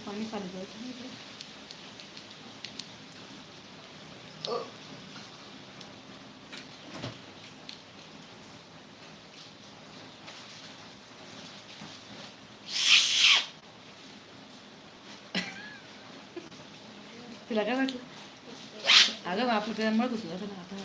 ते पाणी खाली जायचं नाही का? तिला काय वाटलं अगं आपलं त्याच्यामुळे घुसलं असं ना आता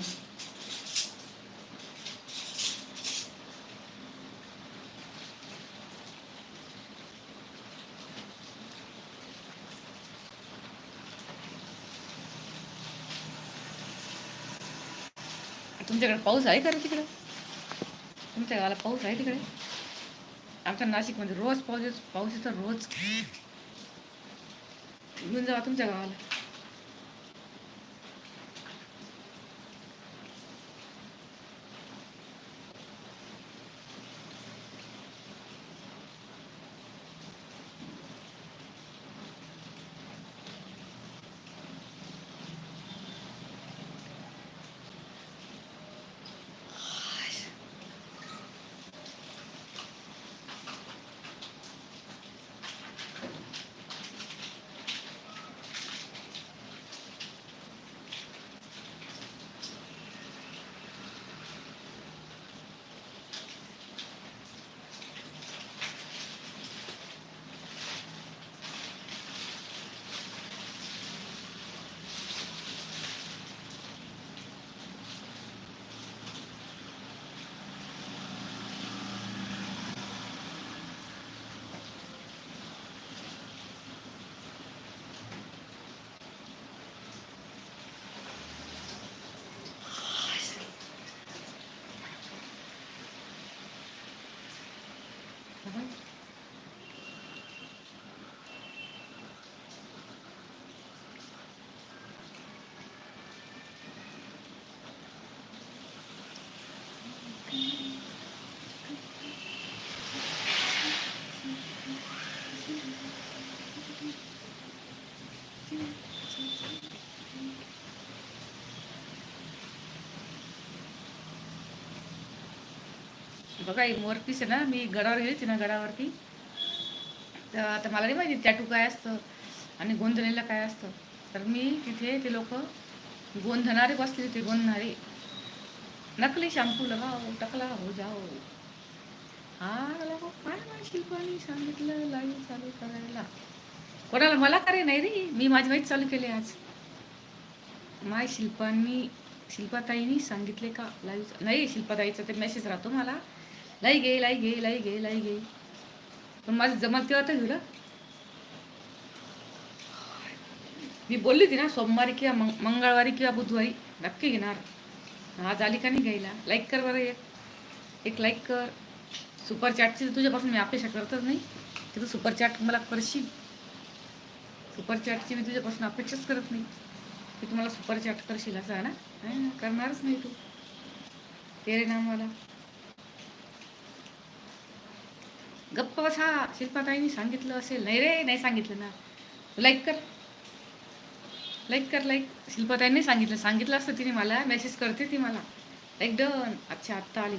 तुमच्याकडे पाऊस आहे का रे तिकडे? तुमच्या गावाला पाऊस आहे तिकडे? आमच्या नाशिकमध्ये रोज पाऊस पाऊस येतो रोज. घेऊन जावा तुमच्या गावाला. बघा एक मोरपीस आहे ना मी गडावर गेली होती ना गडावरती. तर आता मला नाही माहिती टॅटू काय असतं आणि गोंधलेलं काय असतं. तर मी तिथे ते लोक गोंधणारे बसले होते गोंधणारे नकली शॅम्पू लगाओ टकला हो जाओ. हा लोक काय मला शिल्पानी सांगितलं लाईव्ह चालू करायला. कोणाला मला करे नाही रे मी माझी माहीत चालू केली आज. माय शिल्पांनी शिल्पाताईनी सांगितले का लाईव्ह नाही शिल्पाताईचा ते मेसेज राहतो मला. लाई घे लाई घे लाई घे लाई घे पण माझं जमत तेव्हा तर घेऊ मी बोलली होती ना सोमवारी किंवा मंग मंगळवारी किंवा बुधवारी नक्की घेणार. आज आली का नाही घ्यायला? लाईक कर बरं एक. एक लाईक कर. सुपर चॅटची तुझ्यापासून मी अपेक्षा करतच नाही. की तू सुपर चॅट मला करशील. सुपर चॅटची मी तुझ्यापासून अपेक्षाच करत नाही. की तुम्हाला सुपर चॅट करशील असं आहे ना? ना, करणारच नाही तू. तेरे नाम मला. गप्प बसा शिल्पाताईंनी सांगितलं असेल. नाही रे नाही सांगितलं ना. लाईक कर. लाईक कर लाईक शिल्पाताईंनी सांगितलं. सांगितलं असतं तिने मला. मेसेज करते ती मला. लाईक डन अच्छा आत्ता आली.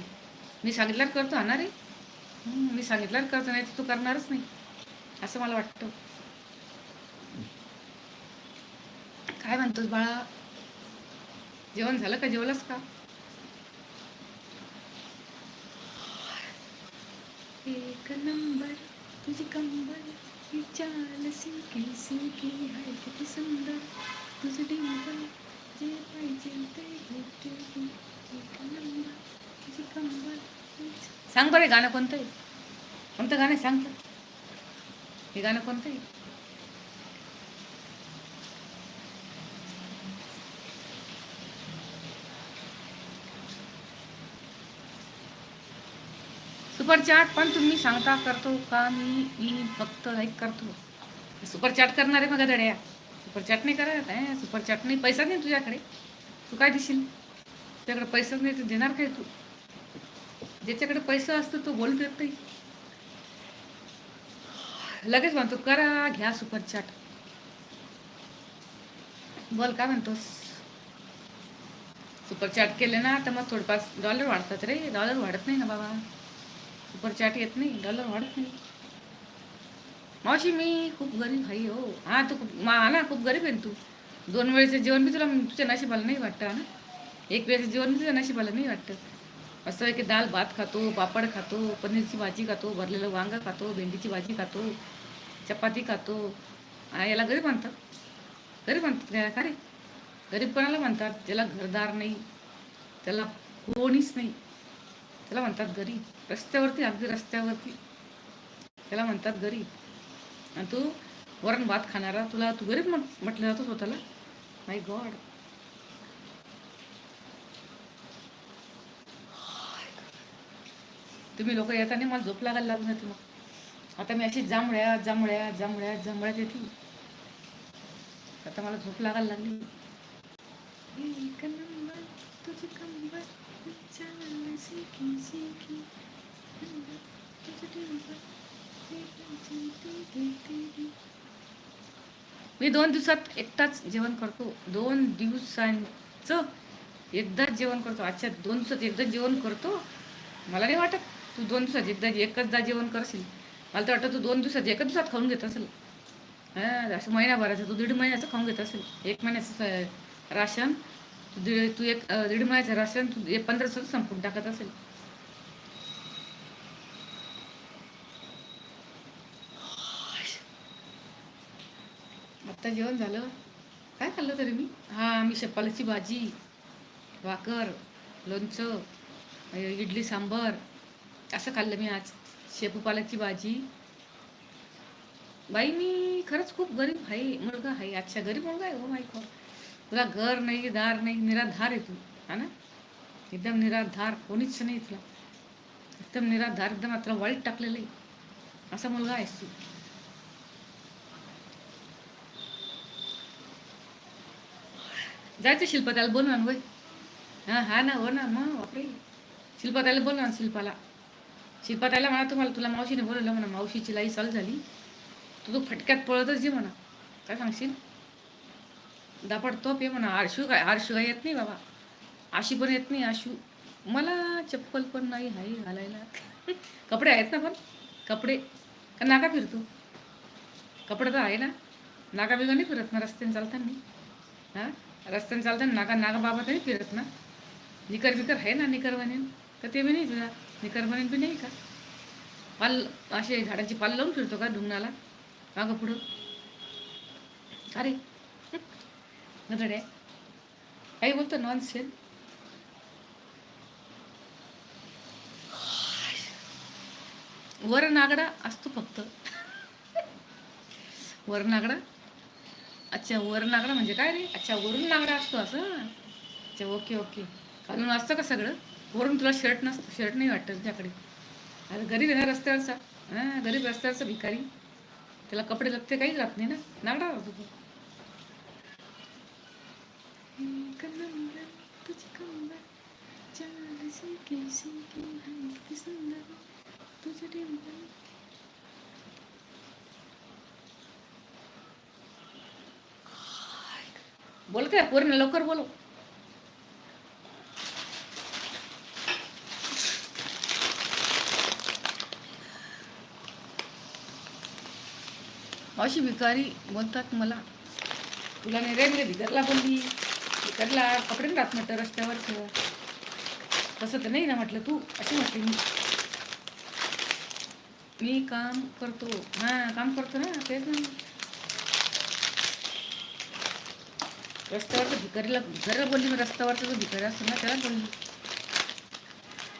मी सांगितल्यावर करतो हा ना रे? मी सांगितल्यावर करतो नाही तर तू करणारच नाही. असं मला वाटतं. काय म्हणतोस बाळा? जेवण झालं का? जेवलंस का? एक नंबर तुझी कंबर ही चाल सिंकी सिंकी आहे किती सुंदर. तुझं डिंबल जे पाहिजे ते घेते एक नंबर तुझी कंबर सांग बरं हे गाणं कोणतं आहे? कोणतं गाणं आहे? सांग हे गाणं कोणतं आहे? सुपर चॅट पण तुम्ही सांगता करतो का मी? मी फक्त लाईक करतो. सुपर चॅट आहे मग धड्या सुपर चॅट नाही करत आहे सुपर चॅट नाही पैसा नाही तुझ्याकडे. तू काय देशील? तुझ्याकडे पैसाच नाही तू देणार काय तू? ज्याच्याकडे पैसा असतो तो बोलू येत नाही लगेच म्हणतो करा घ्या सुपर चॅट. बोल काय म्हणतोस? सुपर चॅट केले ना तर मग थोडंफार डॉलर वाढतात रे. डॉलर वाढत नाही ना बाबा. सुपर चॅट येत नाही डॉलर वाढत नाही मावशी मी खूप गरीब आहे हो। हा तू खूप मा ना खूप गरीब आहे ना तू। दोन वेळेचं जेवण बी तुला तुझ्या नशिबाला नाही वाटतं ना? एक वेळेचं जेवण बी तुझ्या नशिबाला नाही वाटतं। असं आहे की दाल भात खातो पापड खातो पनीरची भाजी खातो भरलेलं वांगं खातो भेंडीची भाजी खातो चपाती खातो। याला गरीब म्हणतात। गरीब म्हणतात काय का रे? गरीब कोणाला म्हणतात। त्याला घरदार नाही त्याला कोणीच नाही। त्याला म्हणतात गरीब. रस्त्यावरती अगदी रस्त्यावरती. त्याला म्हणतात गरीब. आणि तू वरण भात खाणारा तुला तू गरीब म्हटलं जातो स्वतःला? माय गॉड तुम्ही लोक येताना मला झोप लागायला लागून जाते मग. आता मी अशी जांभळ्या जांभळ्या जांभळ्या जांभळ्यात येते. आता मला झोप लागायला लागली. मी दोन दिवसात एकटाच जेवण करतो. दोन दिवसांचं एकदाच जेवण करतो. अच्छा दोन दिवसात एकदाच जेवण करतो. मला नाही वाटत तू दोन दिवसात एकदा एकचदा जेवण करशील. मला तर वाटतं तू दोन दिवसात एकच दिवसात खाऊन घेत असेल. हां असं महिनाभराचं तू दीड महिन्याचं खाऊन घेत असेल. एक महिन्याचं राशन दीड तू एक दीड महिन्याचं राशन तू एक पंधरा दिवसात संपून टाकत असेल. आत्ता जेवण झालं? काय खाल्लं तरी मी? हां मी शेपालाची भाजी भाकर लोणचं इडली सांबर असं खाल्लं मी आज. शेपू पालकची भाजी. बाई मी खरंच खूप गरीब आहे मुलगा आहे. अच्छा गरीब मुलगा आहे हो माई तुला घर नाही दार नाही निराधार आहे तू हा ना? एकदम निराधार कोणीच नाही तुला. एकदम निराधार एकदम आता वाईट टाकलेलं आहे. असा मुलगा आहेस तू. जायचं शिल्पा त्याला बोल ना होय हां हा ना हो ना मग बापरे. शिल्पा त्याला बोल ना शिल्पाला. शिल्पा त्याला म्हणा तुम्हाला तुला मावशीने बोलवलं म्हणा मावशीची लाई चालू झाली. तू तो फटक्यात पळतच जे म्हणा. काय सांगशील? दापड तोप आहे म्हणा. आरशू काय आरशू काय येत नाही बाबा. आशी पण येत नाही. आशू मला चप्पल पण नाही हाय घालायला. कपडे आहेत ना पण. कपडे. का नाका फिरतो? कपडे तर आहे ना. नाका बिगा नाही फिरत ना रस्त्याने चालताना. हां? रस्त्याने चालताना नाका नागा बाबा तरी फिरत ना. निकर बिकर आहे ना निकर बनेन. तर ते बी नाही तुझा निकर बनेन बी नाही का? पाल असे झाडाची पाल लावून फिरतो का धुंगणाला? मागं पुढं? अरे गदड्या काही बोलतो नॉन सेन वर नागडा असतो फक्त. वर नागडा अच्छा वर नागडा म्हणजे काय रे? अच्छा वरून नागडा असतो असं? अच्छा ओके ओके खालून असतं का सगळं? वरून तुला शर्ट नसतं शर्ट नाही वाटतं तुझ्याकडे. अरे गरीब आहे ना रस्त्यावरचा हां गरीब रस्त्यावरचा भिकारी. त्याला कपडे लागते काहीच राहत नाही ना? नागडा राहतो तू एक नंबर तुझी कंबर चाल सिकी सिकी हाय किती सुंदर तुझं टेम्पल बोल काय पूर्ण लवकर बोलो अशी भिकारी बोलतात मला. तुला नाही रे मी भिकारला बोलली भिकारला कपडे राहत म्हटलं रस्त्यावर तसं तर नाही ना म्हटलं तू अशी म्हटली मी. मी काम करतो. हां काम करतो ना तेच ना. रस्त्यावरचं भिकारीला भिकारीला बोलली मी रस्त्यावरचा जो भिकारी असतो ना त्याला बोलली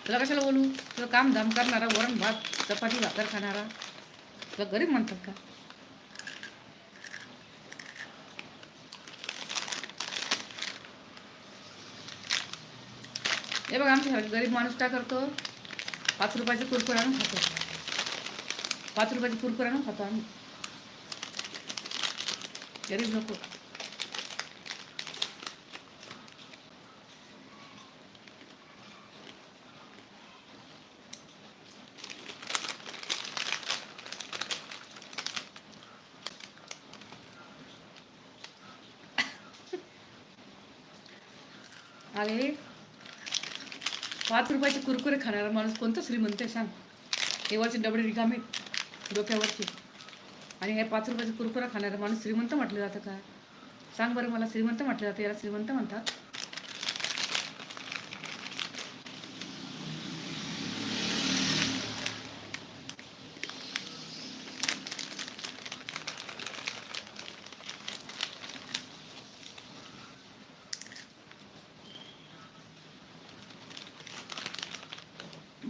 तुला कशाला बोलू? तुला काम धाम करणारा वरण भात चपाती भाकर खाणारा. तुला गरीब म्हणतात का? हे आमच्या आमच्यासारखा गरीब माणूस काय करतो? पाच रुपयाचे कुरकुर आणून खातो. पाच रुपयाचे कुरकुर आणून खातो आम्ही. गरीब नको अरे पाच रुपयाचे कुरकुरे खाणारा माणूस कोणतं श्रीमंत आहे सांग. देवाचे डबडे रिकामे डोक्यावरचे. आणि हे पाच रुपयाचे कुरकुरा खाणारा माणूस श्रीमंत म्हटलं जातं का? सांग बरं मला श्रीमंत म्हटलं जातं याला श्रीमंत म्हणतात.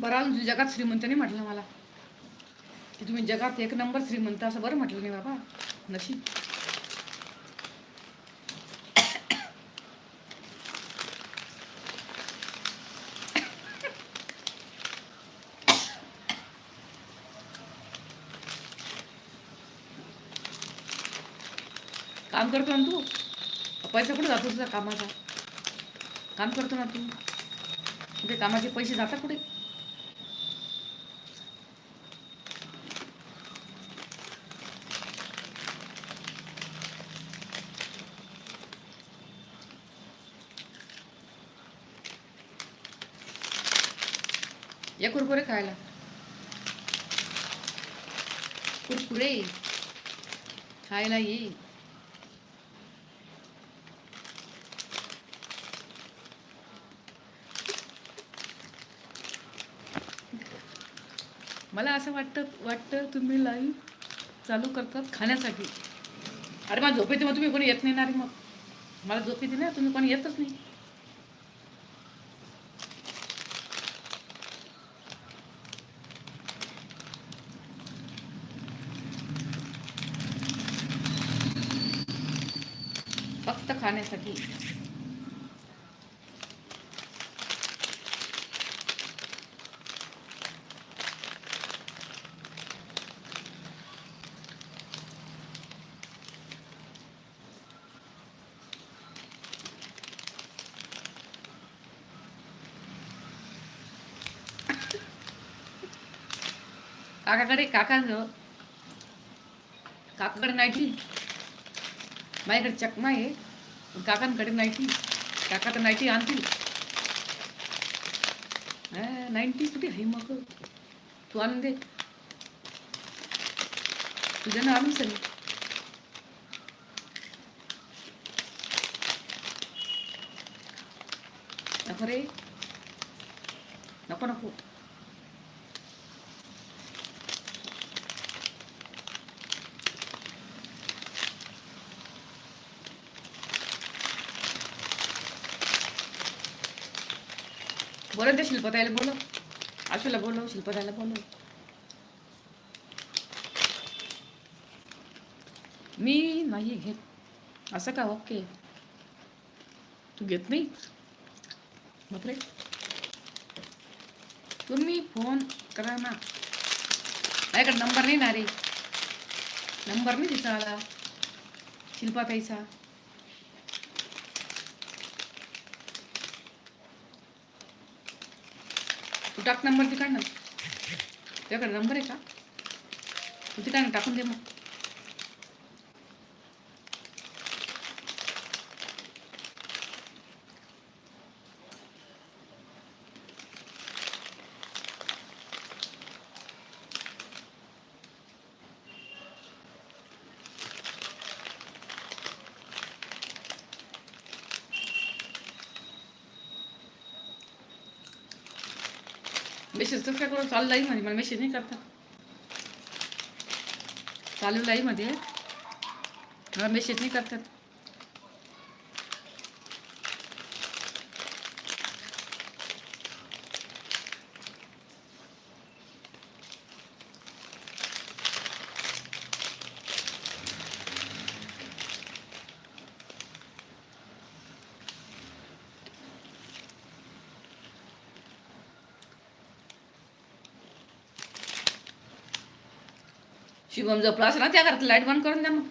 बरं जगात श्रीमंत नाही म्हटलं मला. की तुम्ही जगात एक नंबर श्रीमंत असं बरं म्हटलं नाही बाबा. नशीब. काम करतो ना तू. पैसा कुठे जातो तुझा कामाचा? काम करतो ना तू. तुझे कामाचे पैसे जातात कुठे? कुरकुरे खायला. कुरकुरे. खायला ये. मला असं वाटतं वाटतं तुम्ही लाईव्ह चालू करतात खाण्यासाठी. अरे मला झोप येते मग तुम्ही कोणी येत नाही ना रे मग. मला झोप येते ना तुम्ही कोणी येतच नाही. फक्त काकाकडे काका काकाकडे नाही माझ्याकडे चकमा आहे. पण काकांकडे नाईटी काका तर नाईटी आणतील. नाईन्टी कुठे आहे मग? तू आणून दे. तुझ्यानं आणून सर नको रे. नको नको. बोला ते शिल्पताईला बोलव. आशूला बोलव शिल्पताईला बोलव. मी नाही घेत. असं का ओके. तू घेत नाही? बापरे तुम्ही फोन करा ना. माझ्याकडे नंबर नाही ना रे. नंबर नाही तिचा आला शिल्पाताईचा टाक नंबर तिकडनं त्याकडे नंबर आहे का? तिकडनं टाकून दे मग. मेसेज तर काय करू चालू लाईव्हमध्ये मला मेसेज नाही करता. चालू लाईव्हमध्ये. मला मेसेज नाही करतात शिवम जपला असं ना त्या घरात लाइट बंद करून द्या मग.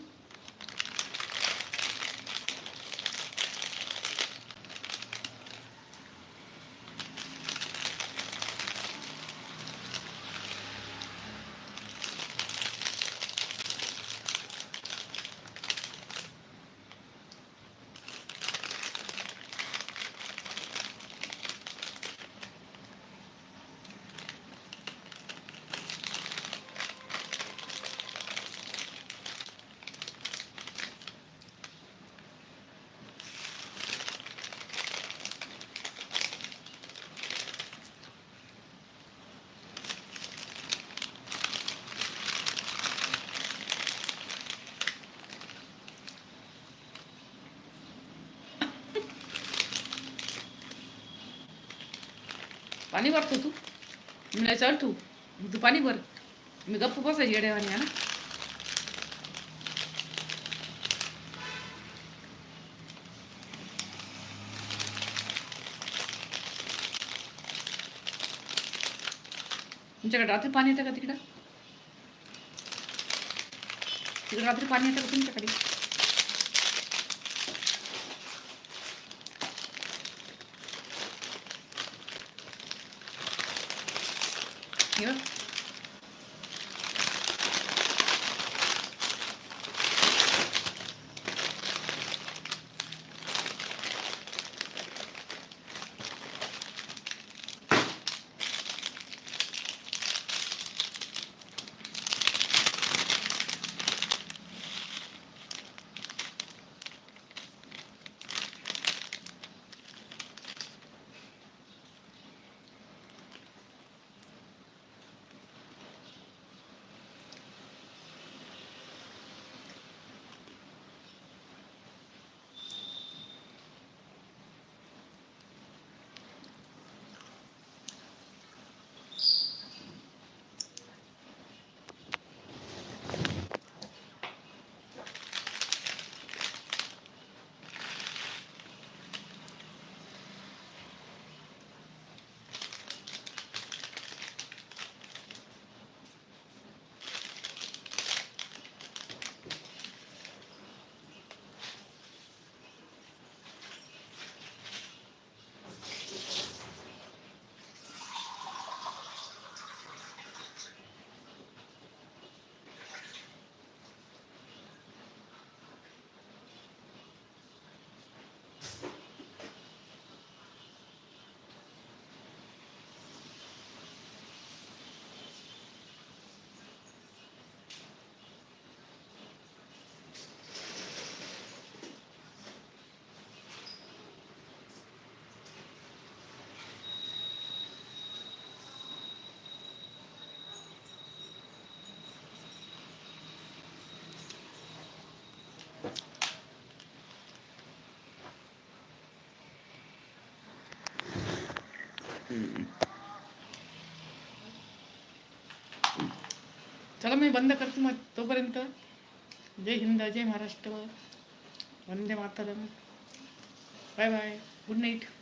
पाणी भरतो तू मी चढ तू। तू पाणी भर। मी गप्प बसायची येड्यावानी ना? तुमच्याकडे रात्री पाणी येतं का तिकडं। तिकडे रात्री पाणी येतं का तुमच्याकडे हे चला मी बंद करते मग तोपर्यंत. जय हिंद जय महाराष्ट्र. वंदे Mataram. Bye bye. Good night.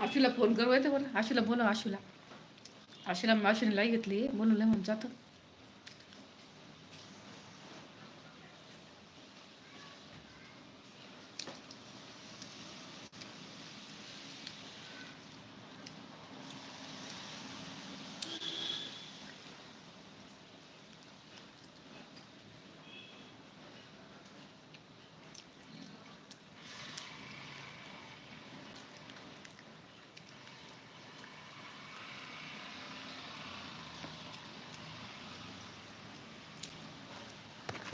आशूला phone करू येतं बरं आशूला बोला आशूला. आशूला आशूने लाई घेतली बोलून म्हणून जातं.